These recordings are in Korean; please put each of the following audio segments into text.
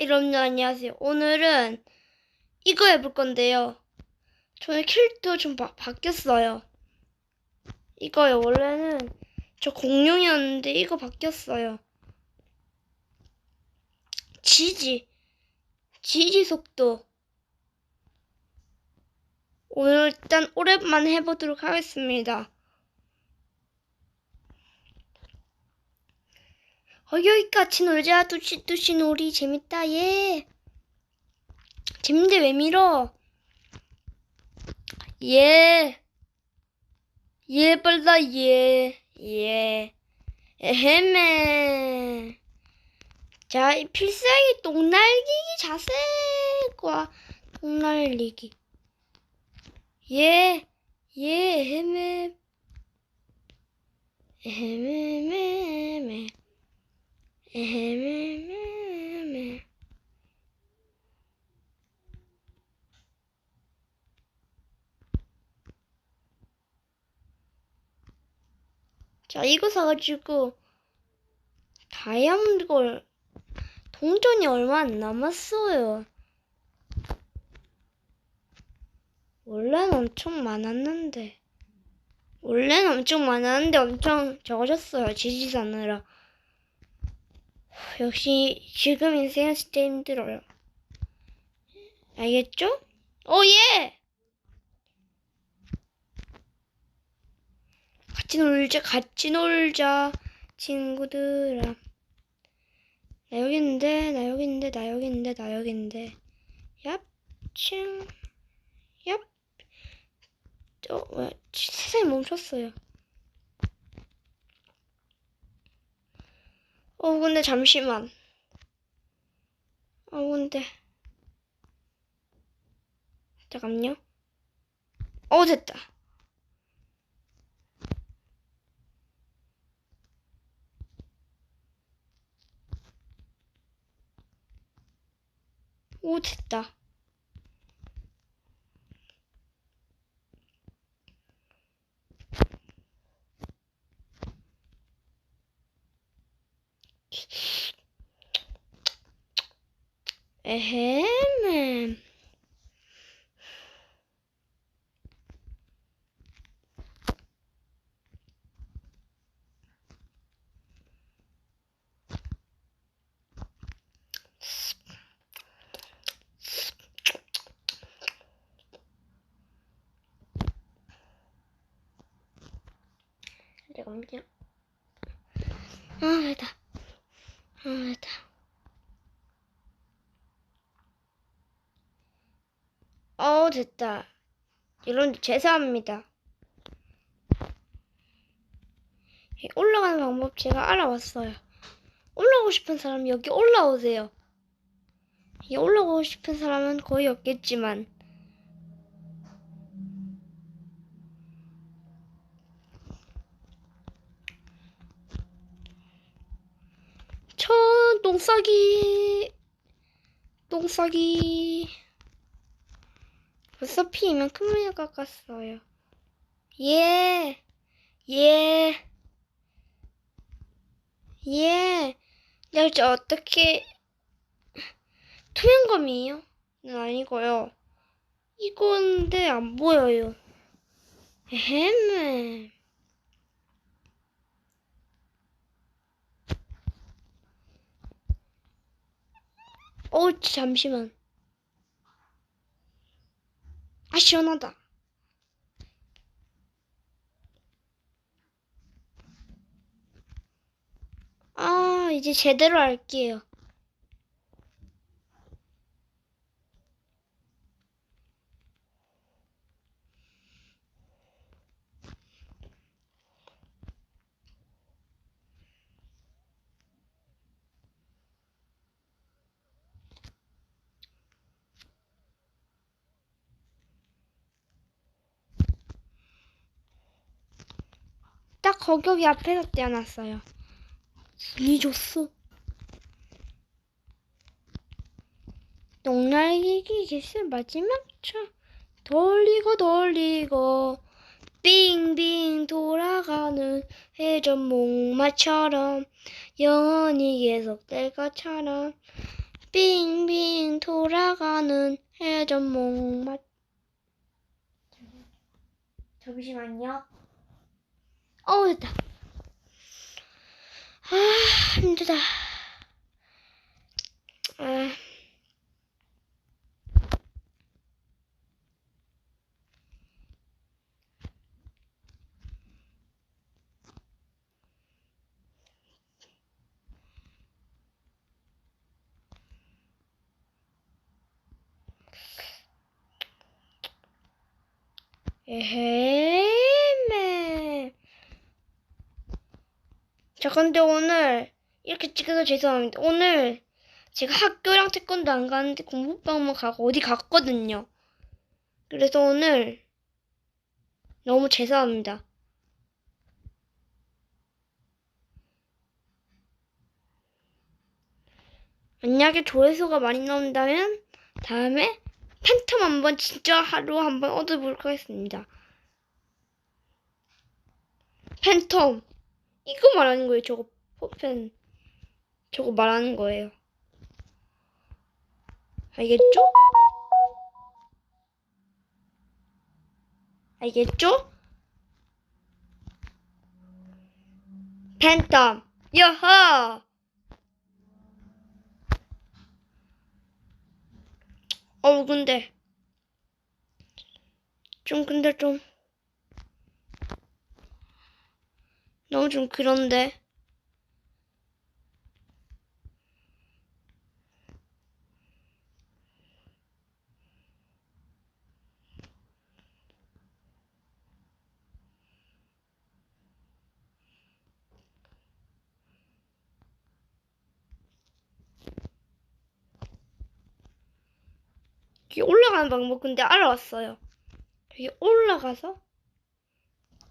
여러분들 안녕하세요. 오늘은 이거 해볼 건데요. 저의 캐릭터 좀 바, 바뀌었어요. 이거요. 원래는 저 공룡이었는데 이거 바뀌었어요. 지지. 지지 속도. 오늘 일단 오랜만에 해보도록 하겠습니다. 여기 같이 놀자. 뚜시뚜시 놀이 재밌다. 예. 재밌는데 왜 밀어? 예. 예, 빨라, 예. 예. 에헤메. 자, 이 필살기 똥날리기 자세과 똥날리기. 예. 예, 에헤메. 에헤메메메. 에헤메메메. 자, 이거 사가지고 다이아몬드 걸 동전이 얼마 안 남았어요. 원래는 엄청 많았는데. 원래는 엄청 많았는데 엄청 적어졌어요. 지지 사느라. 역시 지금 인생은 진짜 힘들어요. 알겠죠? 오 예! 같이 놀자, 같이 놀자, 친구들아. 나 여기 있는데, 나 여기 있는데, 나 여기 있는데, 나 여기 있는데. 얍, 칭, 얍. 어, 왜, 세상이 멈췄어요. 어, 근데 잠시만. 어, 근데. 잠깐만요. 어, 됐다. 오, 됐다. 에헴. 잠깐만요. 아, 됐다. 아, 됐다. 어, 됐다. 여러분들 죄송합니다. 예, 올라가는 방법 제가 알아왔어요. 올라오고 싶은 사람 여기 올라오세요. 예, 올라오고 싶은 사람은 거의 없겠지만 저 똥싸기 똥싸기 피 이만큼이나 깎았어요. 예, 예, 예. 야, 이제 어떻게 투명검이에요? 는 아니고요. 이건데 안 보여요. 에헴. 어, 잠시만. 아, 시원하다. 아, 이제 제대로 할게요. 딱 거기 앞에서 떼어놨어요. 운이 좋어. 똥날리기 기술 마지막 차 돌리고 돌리고 빙빙 돌아가는 회전 목마처럼 영원히 계속 될 것처럼 빙빙 돌아가는 회전목 맛. 잠시만요. 어 됐다. 아 힘들다. 아. 에헤메. 자, 근데 오늘 이렇게 찍어서 죄송합니다. 오늘 제가 학교랑 태권도 안 가는데 공부방만 가고 어디 갔거든요. 그래서 오늘 너무 죄송합니다. 만약에 조회수가 많이 나온다면 다음에 팬텀 한번 진짜 하루 한번 얻어보도록 하겠습니다. 팬텀 이거 말하는 거예요. 저거 포펜 저거 말하는 거예요. 알겠죠? 알겠죠? 팬텀 여하 어우 근데 좀 근데 좀 너무 좀 그런데 여기 올라가는 방법 근데 알아왔어요. 여기 올라가서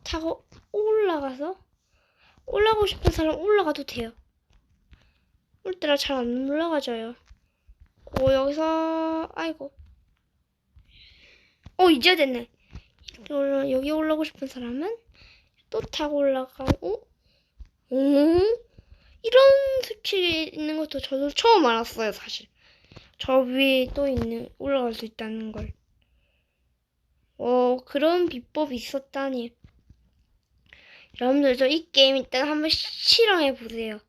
타고 올라가서 올라가고 싶은 사람 올라가도 돼요. 올때라 잘 안 올라가져요. 오 여기서 아이고 어 이제 됐네. 올라 여기 올라가고 싶은 사람은 또 타고 올라가고 오 이런 스킬이 있는 것도 저도 처음 알았어요 사실. 저 위에 또 있는 올라갈 수 있다는 걸. 어 그런 비법이 있었다니. 여러분들도 이 게임 이따가 한번 실험해 보세요.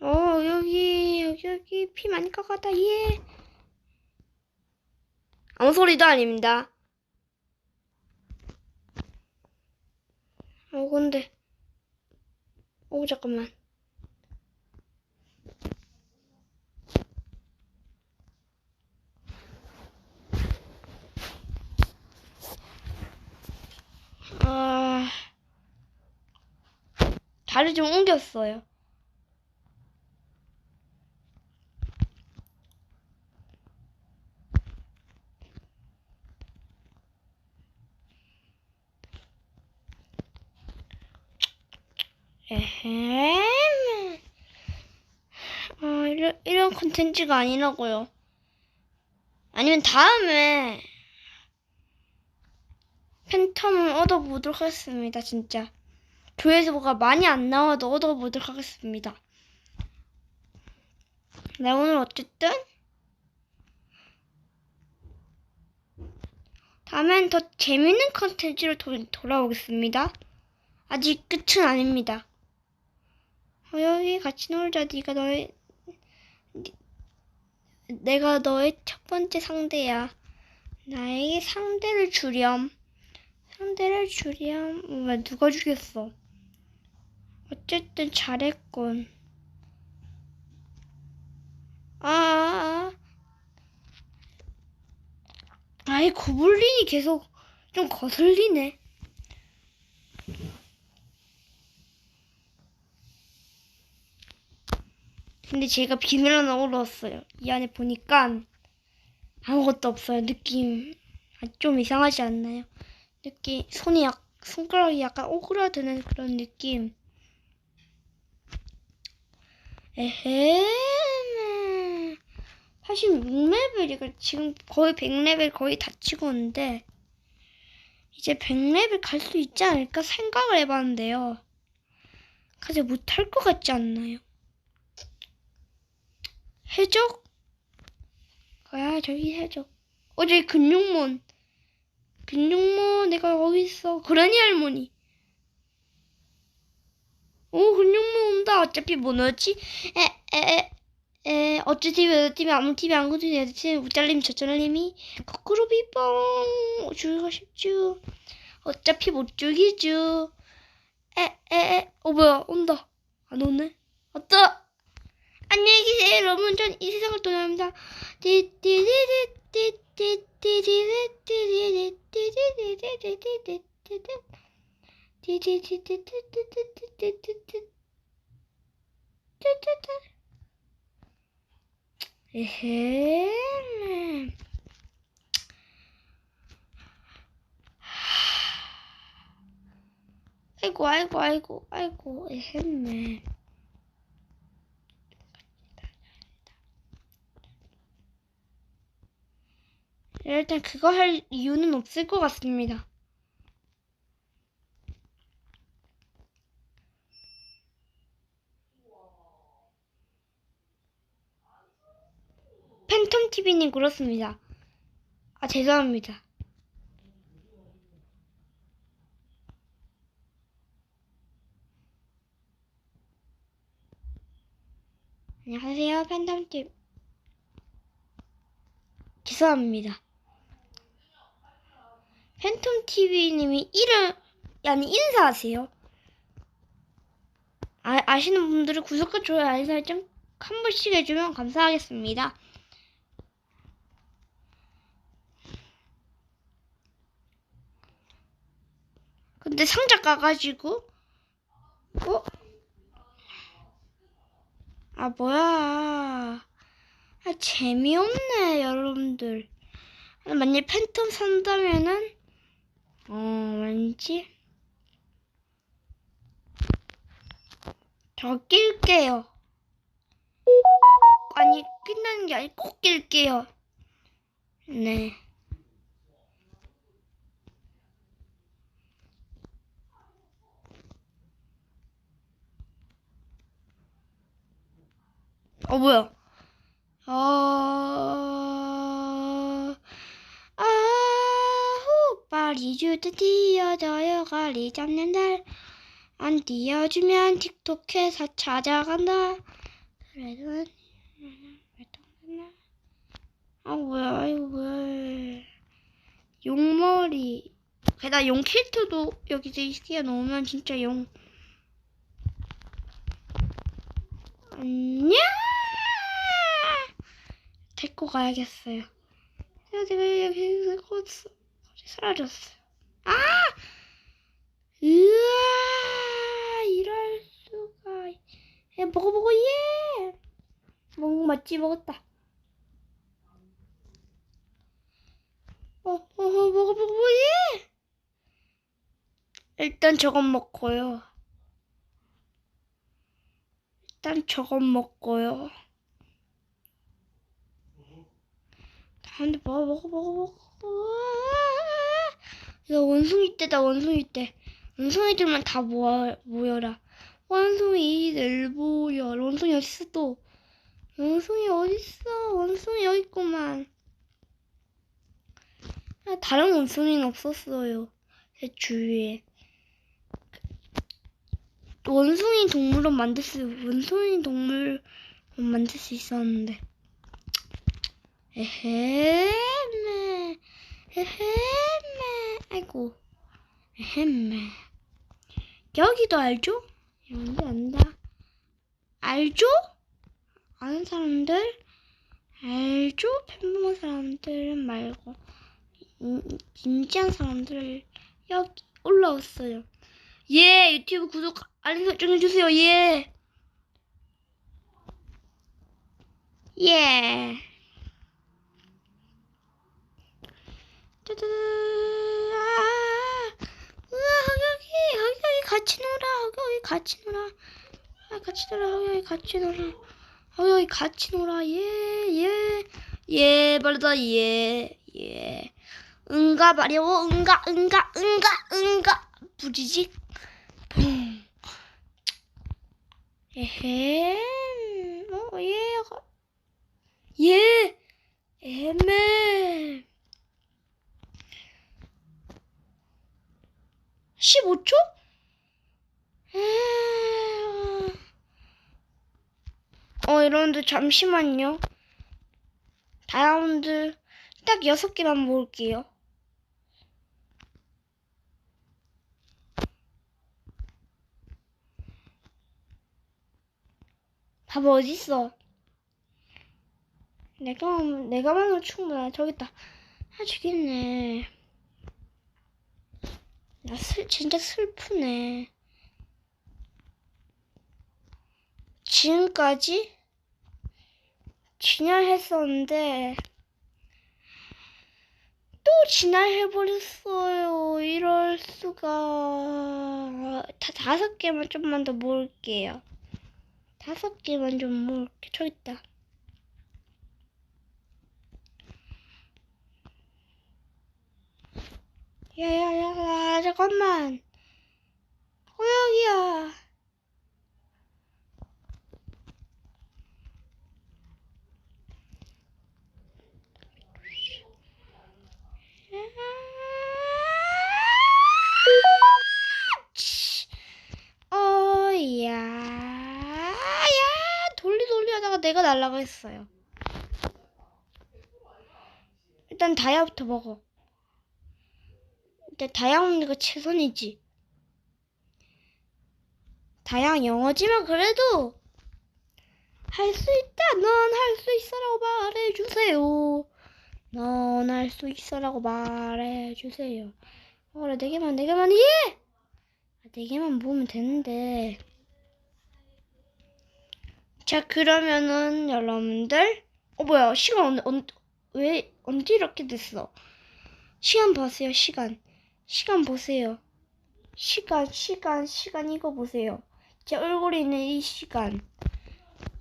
어 여기 여기 여기 피 많이 깎았다 예. 아무 소리도 아닙니다. 어 근데 오 잠깐만. 아 다리 좀 옮겼어요. 에헴. 아, 이런, 이런 컨텐츠가 아니라고요. 아니면 다음에 팬텀을 얻어보도록 하겠습니다, 진짜. 조회수가 많이 안 나와도 얻어보도록 하겠습니다. 네, 오늘 어쨌든 다음엔 더 재밌는 컨텐츠로 도, 돌아오겠습니다. 아직 끝은 아닙니다. 어, 여기 같이 놀자. 네가 너의 니- 내가 너의 첫 번째 상대야. 나에게 상대를 주렴. 상대를 주렴. 왜 누가 주겠어? 어쨌든 잘했군. 아, 아, 아. 아이 고블린이 계속 좀 거슬리네. 근데 제가 비늘 하나 올라왔어요. 이 안에 보니까 아무것도 없어요. 느낌 아, 좀 이상하지 않나요? 느낌 손이 약 손가락이 약간 오그라드는 그런 느낌. 에헤. 86레벨이가 지금 거의 100레벨 거의 다 찍었는데 이제 100레벨 갈 수 있지 않을까 생각을 해봤는데요. 가지 못할 것 같지 않나요? 해적? 아 저기 해적. 어 저기 근육몬. 근육몬 내가 거기 있어. 그러니 할머니. 오 근육몬 온다. 어차피 뭐 넣었지? 에에에 에, 어찌 TV, 어찌 TV, 아무 TV, 아무 TV, 어찌 TV, 우짤님, 저짤님이, 거꾸로 비뽕, 죽이고 싶죠. 어차피 못 죽이죠. 에, 에, 에, 어, 뭐야, 온다. 안 오네. 왔다! 안녕히 계세요, 여러분. 전 이 세상을 떠납니다. 에헤. 아이고 아이고 아이고 아이고 에헤네. 일단 그거 할 이유는 없을 것 같습니다. 그렇습니다. 아 죄송합니다. 안녕하세요 TV. 죄송합니다. 팬텀 TV님이 이름 아니 인사하세요. 아, 아시는 분들은 구독과 좋아요 알림 설정 한 번씩 해주면 감사하겠습니다. 근데 상자 까가지고? 어? 아 뭐야. 아 재미없네 여러분들. 아, 만약 팬텀 산다면은 어 왠지? 저 낄게요. 아니 낀다는 게 아니고 꼭 낄게요. 네 어 뭐야? 어... 아후 빨리 주듯 뛰어져요 가리 잡는 날 안 뛰어주면 틱톡에서 찾아간다 그래도 아 뭐야 이거 뭐야 용머리 게다가 용 캐릭터도 여기서 이스키가 넣으면 진짜 용 안녕 가야겠어요. 제가 여기 꽂어 사라졌어요. 아! 으아! 이럴 수가. 예, 먹어 먹어 예. 먹 맞지 먹었다. 어, 어, 어 먹어 먹어 예. 일단 저건 먹고요. 일단 저건 먹고요. 근데 먹어 먹어 먹어 먹어. 이거 원숭이 때다 원숭이 때. 원숭이들만 다 모아 모여라. 원숭이들 모여. 원숭이 어딨어 또? 원숭이 어딨어? 원숭이 여기 있구만. 아, 다른 원숭이는 없었어요. 제 주위에. 원숭이 동물원 만들 수 원숭이 동물원 만들 수 있었는데. 에헤메 에헤메 아이고 에헤메 여기도 알죠? 여기 안다 알죠? 아는 사람들 알죠? 평범한 사람들 말고 인, 진지한 사람들 여기 올라왔어요 예 유튜브 구독 알림 설정 해주세요 예 예. 짜잔. 아, 여기, 여기, 여기 같이 놀아. 여기 같이 놀아. 아, 같이 놀아. 여기 같이 놀아. 여기 같이 놀아. 예, 예. 예, 빠르다. 예, 예. 응가 마려워. 응가, 응가, 응가, 응가. 부지직. 퐁. 에헴. 어, 얘가. 얘! 애 15초? 어, 여러분들, 잠시만요. 다이아몬드 딱 6개만 모을게요. 밥 어딨어? 내가, 내가 만으로 충분해. 저기 있다. 아, 있네. 나 슬, 진짜 슬프네. 지금까지 진화했었는데, 또 진화해버렸어요. 이럴 수가. 다, 다섯 개만 좀만 더 모을게요. 다섯 개만 좀 모을게. 저기 있다. 야야야 잠깐만. 호영이야. 어야 야. 돌리 돌리 하다가 내가 날라갔어요. 일단 다이아부터 먹어 근데 다양한 거 최선이지. 다양 영어지만 그래도 할 수 있다. 넌 할 수 있어라고 말해 주세요. 넌 할 수 있어라고 말해 주세요. 어, 그래 네 개만 네 개만 예. 아, 네 개만 모으면 되는데. 자 그러면은 여러분들 어 뭐야 시간 언, 언, 왜 언제 이렇게 됐어? 시간 보세요 시간. 시간 보세요. 시간, 시간, 시간 이거 보세요. 제 얼굴에 있는 이 시간.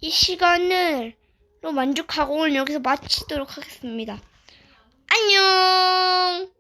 이 시간을 로 만족하고 오늘 여기서 마치도록 하겠습니다. 안녕!